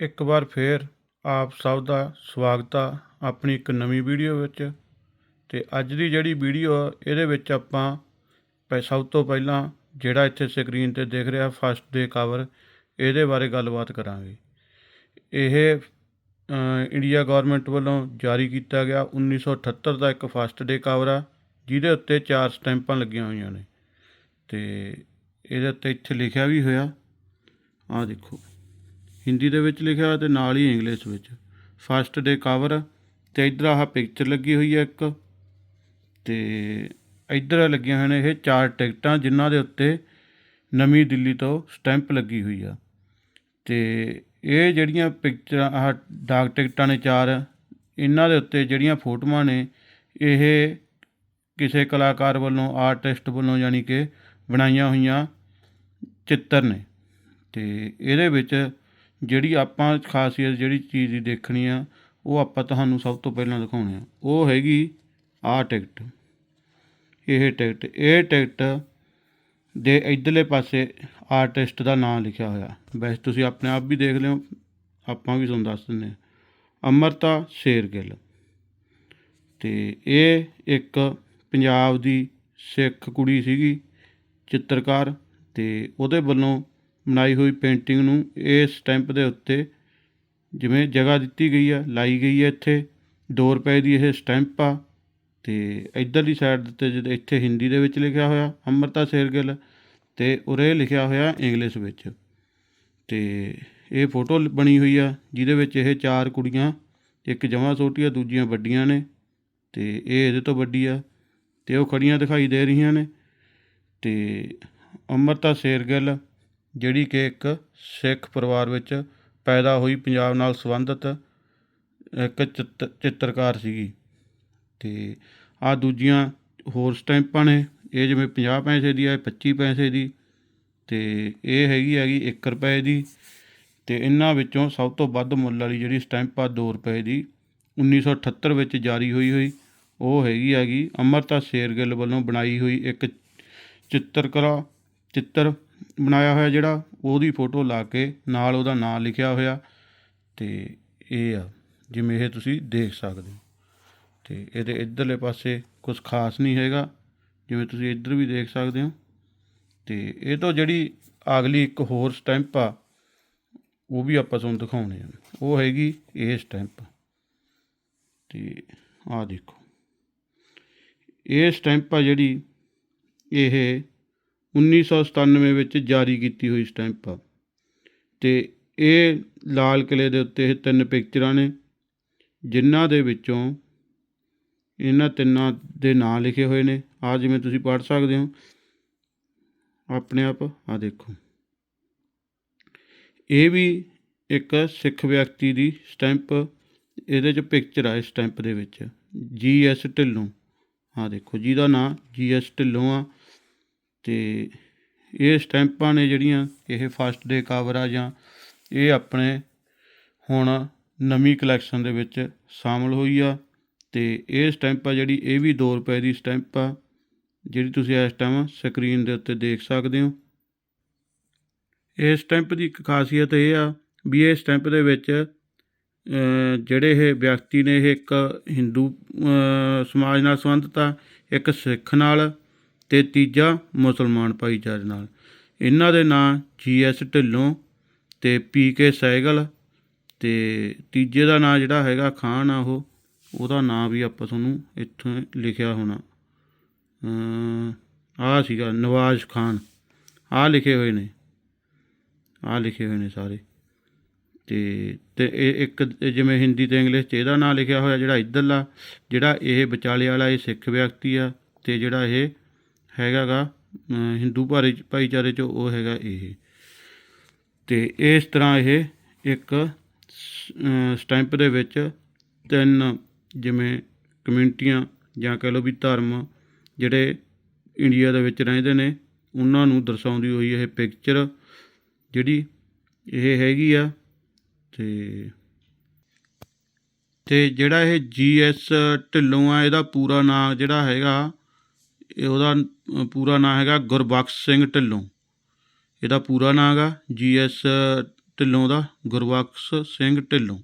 ਇੱਕ ਵਾਰ ਫੇਰ ਆਪ ਸਭ ਦਾ ਸਵਾਗਤ ਆ ਆਪਣੀ ਇੱਕ ਨਵੀਂ ਵੀਡੀਓ ਵਿੱਚ। ਤੇ ਅੱਜ ਦੀ ਜਿਹੜੀ ਵੀਡੀਓ ਆ, ਇਹਦੇ ਵਿੱਚ ਆਪਾਂ ਪਹਿ- ਸਭ ਤੋਂ ਪਹਿਲਾਂ ਜਿਹੜਾ ਇੱਥੇ ਸਕਰੀਨ ਤੇ ਦਿਖ ਰਿਹਾ ਫਸਟ ਡੇ ਕਵਰ ਇਹਦੇ ਬਾਰੇ ਗੱਲਬਾਤ ਕਰਾਂਗੇ। ਇਹ ਇੰਡੀਆ ਗਵਰਨਮੈਂਟ ਵੱਲੋਂ ਜਾਰੀ ਕੀਤਾ ਗਿਆ 1978 ਦਾ ਇੱਕ ਫਸਟ ਡੇ ਕਵਰ ਆ, ਜਿਹਦੇ ਉੱਤੇ ਚਾਰ ਸਟੈਂਪਾਂ ਲੱਗੀਆਂ ਹੋਈਆਂ ਨੇ। ਤੇ ਇਹਦੇ ਉੱਤੇ ਇੱਥੇ ਲਿਖਿਆ ਵੀ ਹੋਇਆ, ਆਹ ਦੇਖੋ। ਹਿੰਦੀ ਦੇ ਵਿੱਚ ਲਿਖਿਆ ਹੋਇਆ ਤੇ ਨਾਲ ਹੀ ਇੰਗਲਿਸ਼ ਵਿੱਚ। ਫਸਟ ਡੇ ਕਵਰ ਤੇ ਇਧਰ ਆਹ ਪਿਕਚਰ ਲੱਗੀ ਹੋਈ ਹੈ ਇੱਕ। ਤੇ ਇਧਰ ਲੱਗੀਆਂ ਹੋਈਆਂ ਇਹ ਚਾਰ ਟਿਕਟਾਂ, ਜਿਨ੍ਹਾਂ ਦੇ ਉੱਤੇ ਨਵੀਂ ਦਿੱਲੀ ਤੋਂ ਸਟੈਂਪ ਲੱਗੀ ਹੋਈ ਆ। ਤੇ ਇਹ ਜਿਹੜੀਆਂ ਪਿਕਚਰਾਂ ਆਹ ਡਾਕ ਟਿਕਟਾਂ ਨੇ ਚਾਰ, ਇਹਨਾਂ ਦੇ ਉੱਤੇ ਜਿਹੜੀਆਂ ਫੋਟੋਆਂ ਨੇ, ਇਹ ਕਿਸੇ ਕਲਾਕਾਰ ਵੱਲੋਂ ਆਰਟਿਸਟ ਵੱਲੋਂ ਯਾਨੀ ਕਿ ਬਣਾਈਆਂ ਹੋਈਆਂ ਚਿੱਤਰ ਨੇ। ਤੇ ਇਹਦੇ ਵਿੱਚ ਜਿਹੜੀ ਆਪਾਂ ਖਾਸੀਅਤ ਜਿਹੜੀ ਚੀਜ਼ ਦੀ ਦੇਖਣੀ ਆ, ਉਹ ਆਪਾਂ ਤੁਹਾਨੂੰ ਸਭ ਤੋਂ ਪਹਿਲਾਂ ਦਿਖਾਉਣੇ ਆ। ਉਹ ਹੈਗੀ ਆ ਟਿਕਟ। ਇਹ ਟਿਕਟ ਇਹ ਟਿਕਟ ਦੇ ਇਧਰਲੇ ਪਾਸੇ ਆਰਟਿਸਟ ਦਾ ਨਾਮ ਲਿਖਿਆ ਹੋਇਆ। ਵੈਸੇ ਤੁਸੀਂ ਆਪਣੇ ਆਪ ਵੀ ਦੇਖ ਲਿਓ, ਆਪਾਂ ਵੀ ਤੁਹਾਨੂੰ ਦੱਸ ਦਿੰਦੇ ਹਾਂ। ਅਮਰਤਾ ਸ਼ੇਰਗਿੱਲ ਤੇ ਇਹ ਇੱਕ ਪੰਜਾਬ ਦੀ ਸਿੱਖ ਕੁੜੀ ਸੀਗੀ, ਚਿੱਤਰਕਾਰ ਤੇ ਉਹਦੇ ਵੱਲੋਂ ਬਣਾਈ ਹੋਈ ਪੇਂਟਿੰਗ ਨੂੰ ਇਸ ਸਟੈਂਪ ਦੇ ਉੱਤੇ ਜਿਵੇਂ ਜਗ੍ਹਾ ਦਿੱਤੀ ਗਈ ਆ, ਲਾਈ ਗਈ ਹੈ ਇੱਥੇ। 2 ਰੁਪਏ ਦੀ ਇਹ ਸਟੈਂਪ ਆ ਤੇ ਇਧਰਲੀ ਸਾਈਡ ਤੇ ਜਦ ਇੱਥੇ ਹਿੰਦੀ ਦੇ ਵਿੱਚ ਲਿਖਿਆ ਹੋਇਆ, ਅਮਰਤਾ ਸ਼ੇਰਗਿੱਲ ਤੇ ਉਰੇ ਲਿਖਿਆ ਹੋਇਆ ਇੰਗਲਿਸ਼ ਵਿੱਚ। ਤੇ ਇਹ ਫੋਟੋ ਬਣੀ ਹੋਈ ਆ, ਜਿਹਦੇ ਵਿੱਚ ਇਹ ਚਾਰ ਕੁੜੀਆਂ, ਇੱਕ ਜਮਾਂ ਛੋਟੀ ਆ, ਦੂਜੀਆਂ ਵੱਡੀਆਂ ਨੇ ਤੇ ਇਹ ਇਹਦੇ ਤੋਂ ਵੱਡੀ ਆ ਤੇ ਉਹ ਖੜੀਆਂ ਦਿਖਾਈ ਦੇ ਰਹੀਆਂ ਨੇ ਤੇ ਅਮਰਤਾ ਸ਼ੇਰਗਿੱਲ ਜਿਹੜੀ ਕਿ ਇੱਕ ਸਿੱਖ ਪਰਿਵਾਰ ਵਿੱਚ ਪੈਦਾ ਹੋਈ, ਪੰਜਾਬ ਨਾਲ ਸੰਬੰਧਿਤ ਇੱਕ ਚਿੱਤ, ਚਿੱਤਰਕਾਰ ਸੀਗੀ। ਅਤੇ ਆਹ ਦੂਜੀਆਂ ਹੋਰ ਸਟੈਂਪਾਂ ਨੇ, ਇਹ ਜਿਵੇਂ 50 ਪੈਸੇ ਦੀ ਹੈ ਪੱਚੀ ਪੈਸੇ ਦੀ ਅਤੇ ਇਹ ਹੈਗੀ ਹੈਗੀ 1 ਰੁਪਏ ਦੀ ਅਤੇ ਇਹਨਾਂ ਵਿੱਚੋਂ ਸਭ ਤੋਂ ਵੱਧ ਮੁੱਲ ਵਾਲੀ ਜਿਹੜੀ ਸਟੈਂਪ ਆ 2 ਰੁਪਏ ਦੀ 1978 ਵਿੱਚ ਜਾਰੀ ਹੋਈ ਹੋਈ, ਉਹ ਹੈਗੀ ਹੈਗੀ ਅਮਰਤਾ ਸ਼ੇਰਗਿੱਲ ਵੱਲੋਂ ਬਣਾਈ ਹੋਈ ਇੱਕ ਚਿੱਤਰਕਲਾ, ਚਿੱਤਰ ਬਣਾਇਆ ਹੋਇਆ ਜਿਹੜਾ, ਉਹਦੀ ਫੋਟੋ ਲਾ ਕੇ ਨਾਲ ਉਹਦਾ ਨਾਮ ਲਿਖਿਆ ਹੋਇਆ ਤੇ ਇਹ ਆ, ਜਿਵੇਂ ਇਹ ਤੁਸੀਂ ਦੇਖ ਸਕਦੇ ਹੋ। ਤੇ ਇਹਦੇ ਇਧਰਲੇ ਪਾਸੇ ਕੁਝ ਖਾਸ ਨਹੀਂ ਹੈਗਾ, ਜਿਵੇਂ ਤੁਸੀਂ ਇੱਧਰ ਵੀ ਦੇਖ ਸਕਦੇ ਹੋ। ਤੇ ਇਹ ਤੋਂ ਜਿਹੜੀ ਅਗਲੀ ਇੱਕ ਹੋਰ ਸਟੈਂਪ ਆ, ਉਹ ਵੀ ਆਪਾਂ ਤੁਹਾਨੂੰ ਦਿਖਾਉਣੇ ਆ। ਉਹ ਹੈਗੀ ਇਹ ਸਟੈਂਪ। ਤੇ ਆਹ ਦੇਖੋ। ਇਹ ਸਟੈਂਪ ਆ ਜਿਹੜੀ, ਇਹ 1997 ਵਿੱਚ ਜਾਰੀ ਕੀਤੀ ਹੋਈ ਸਟੈਂਪ ਆ। ਤੇ ਇਹ ਲਾਲ ਕਿਲੇ ਦੇ ਉੱਤੇ ਇਹ ਤਿੰਨ ਪਿਕਚਰਾਂ ਨੇ, ਜਿਨ੍ਹਾਂ ਦੇ ਵਿੱਚੋਂ ਇਹਨਾਂ ਤਿੰਨਾਂ ਦੇ ਨਾਂ ਲਿਖੇ ਹੋਏ ਨੇ। ਆ ਜਿਵੇਂ ਤੁਸੀਂ ਪੜ੍ਹ ਸਕਦੇ ਹੋ। ਆਪਣੇ ਆਪ ਆ ਦੇਖੋ। ਇਹ ਵੀ ਇੱਕ ਸਿੱਖ ਵਿਅਕਤੀ ਦੀ ਸਟੈਂਪ, ਇਹਦੇ 'ਚ ਪਿਕਚਰ ਆ ਇਸ ਸਟੈਂਪ ਦੇ ਵਿੱਚ। ਜੀ ਐਸ ਢਿੱਲੋਂ। ਆ ਦੇਖੋ, ਜਿਹਦਾ ਨਾਂ ਜੀ ਐਸ ਢਿੱਲੋਂ ਆ। ਤੇ ਇਹ ਸਟੈਂਪਾਂ ਨੇ ਜਿਹੜੀਆਂ ਇਹ ਫਸਟ ਡੇ ਕਵਰ ਆ ਜਾਂ ਇਹ ਆਪਣੇ ਹੁਣ ਨਵੀਂ ਕਲੈਕਸ਼ਨ ਦੇ ਵਿੱਚ ਸ਼ਾਮਲ ਹੋਈ ਆ ਤੇ ਇਹ ਸਟੈਂਪ ਆ ਜਿਹੜੀ ਇਹ ਵੀ 2 ਰੁਪਏ ਦੀ ਸਟੈਂਪ ਆ, ਜਿਹੜੀ ਤੁਸੀਂ ਇਸ ਟਾਈਮ ਸਕਰੀਨ ਦੇ ਉੱਤੇ ਦੇਖ ਸਕਦੇ ਹੋ। ਇਹ ਸਟੈਂਪ ਦੀ ਇੱਕ ਖਾਸੀਅਤ ਇਹ ਆ ਵੀ ਇਹ ਸਟੈਂਪ ਦੇ ਵਿੱਚ ਜਿਹੜੇ ਇਹ ਵਿਅਕਤੀ ਨੇ ਇਹ ਇੱਕ ਹਿੰਦੂ ਸਮਾਜ ਨਾਲ ਸੰਬੰਧਿਤ ਆ, ਇੱਕ ਸਿੱਖ ਨਾਲ ਤੇ ਤੀਜਾ ਮੁਸਲਮਾਨ ਭਾਈਚਾਰੇ ਨਾਲ। ਇਹਨਾਂ ਦੇ ਨਾਂ ਜੀ ਐਸ ਢਿੱਲੋਂ ਤੇ ਪੀ ਕੇ ਸਹਿਗਲ ਤੇ ਤੀਜੇ ਦਾ ਨਾਂ ਜਿਹੜਾ ਹੈਗਾ ਖਾਨ ਆ ਉਹ, ਉਹਦਾ ਨਾਂ ਵੀ ਆਪਾਂ ਤੁਹਾਨੂੰ ਇੱਥੋਂ ਲਿਖਿਆ ਹੋਣਾ। ਆ ਸੀਗਾ ਨਵਾਜ਼ ਖਾਨ। ਆ ਲਿਖੇ ਹੋਏ ਨੇ। ਆ ਲਿਖੇ ਹੋਏ ਨੇ ਸਾਰੇ। ਤੇ ਤੇ ਇਹ ਇੱਕ ਜਿਵੇਂ ਹਿੰਦੀ ਤੇ ਇੰਗਲਿਸ਼ 'ਚ ਇਹਦਾ ਨਾਂ ਲਿਖਿਆ ਹੋਇਆ ਜਿਹੜਾ ਇੱਧਰਲਾ, ਜਿਹੜਾ ਇਹ ਵਿਚਾਲੇ ਵਾਲਾ ਇਹ ਸਿੱਖ ਵਿਅਕਤੀ ਆ ਤੇ ਜਿਹੜਾ ਇਹ ਹੈਗਾਗਾ ਹਿੰਦੂ ਭਾਈ ਭਾਈਚਾਰੇ 'ਚ ਉਹ ਹੈਗਾ ਇਹ। ਤੇ ਇਸ ਤਰ੍ਹਾਂ ਇਹ ਇੱਕ ਸਟੈਂਪ ਦੇ ਵਿੱਚ ਤਿੰਨ ਜਿਵੇਂ ਕਮਿਊਨਿਟੀਆਂ ਜਾਂ ਕਹਿ ਲਓ ਵੀ ਧਰਮ ਜਿਹੜੇ ਇੰਡੀਆ ਦੇ ਵਿੱਚ ਰਹਿੰਦੇ ਨੇ, ਉਹਨਾਂ ਨੂੰ ਦਰਸਾਉਂਦੀ ਹੋਈ ਇਹ ਪਿਕਚਰ ਜਿਹੜੀ ਇਹ ਹੈਗੀ ਆ। ਤੇ ਤੇ ਜਿਹੜਾ ਇਹ ਜੀਐਸ ਢਿੱਲੋਂ ਆ, ਇਹਦਾ ਪੂਰਾ ਨਾਮ ਜਿਹੜਾ ਹੈਗਾ ਇਹ ਉਹਦਾ ਪੂਰਾ ਨਾਂ ਹੈਗਾ ਗੁਰਬਖਸ਼ ਸਿੰਘ ਢਿੱਲੋਂ। ਇਹਦਾ ਪੂਰਾ ਨਾਮ ਹੈਗਾ ਜੀਐਸ ਢਿੱਲੋਂ ਦਾ, ਗੁਰਬਖਸ਼ ਸਿੰਘ ਢਿੱਲੋਂ।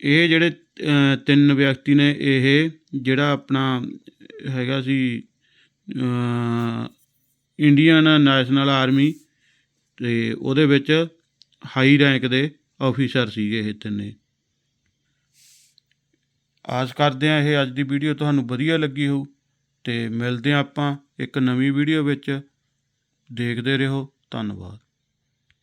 ਇਹ ਜਿਹੜੇ ਤਿੰਨ ਵਿਅਕਤੀ ਨੇ, ਇਹ ਜਿਹੜਾ ਆਪਣਾ ਹੈਗਾ ਸੀ ਇੰਡੀਅਨ ਨੈਸ਼ਨਲ ਆਰਮੀ ਤੇ ਉਹਦੇ ਵਿੱਚ ਹਾਈ ਰੈਂਕ ਦੇ ਆਫੀਸਰ ਸੀਗੇ ਇਹ ਤਿੰਨੇ। ਆਸ ਕਰਦੇ ਹਾਂ ਇਹ ਅੱਜ ਦੀ ਵੀਡੀਓ ਤੁਹਾਨੂੰ ਵਧੀਆ ਲੱਗੀ ਹੋਊ। ਤੇ ਮਿਲਦੇ ਹਾਂ ਆਪਾਂ ਇੱਕ ਨਵੀਂ ਵੀਡੀਓ ਵਿੱਚ। ਦੇਖਦੇ ਰਹੋ। ਧੰਨਵਾਦ।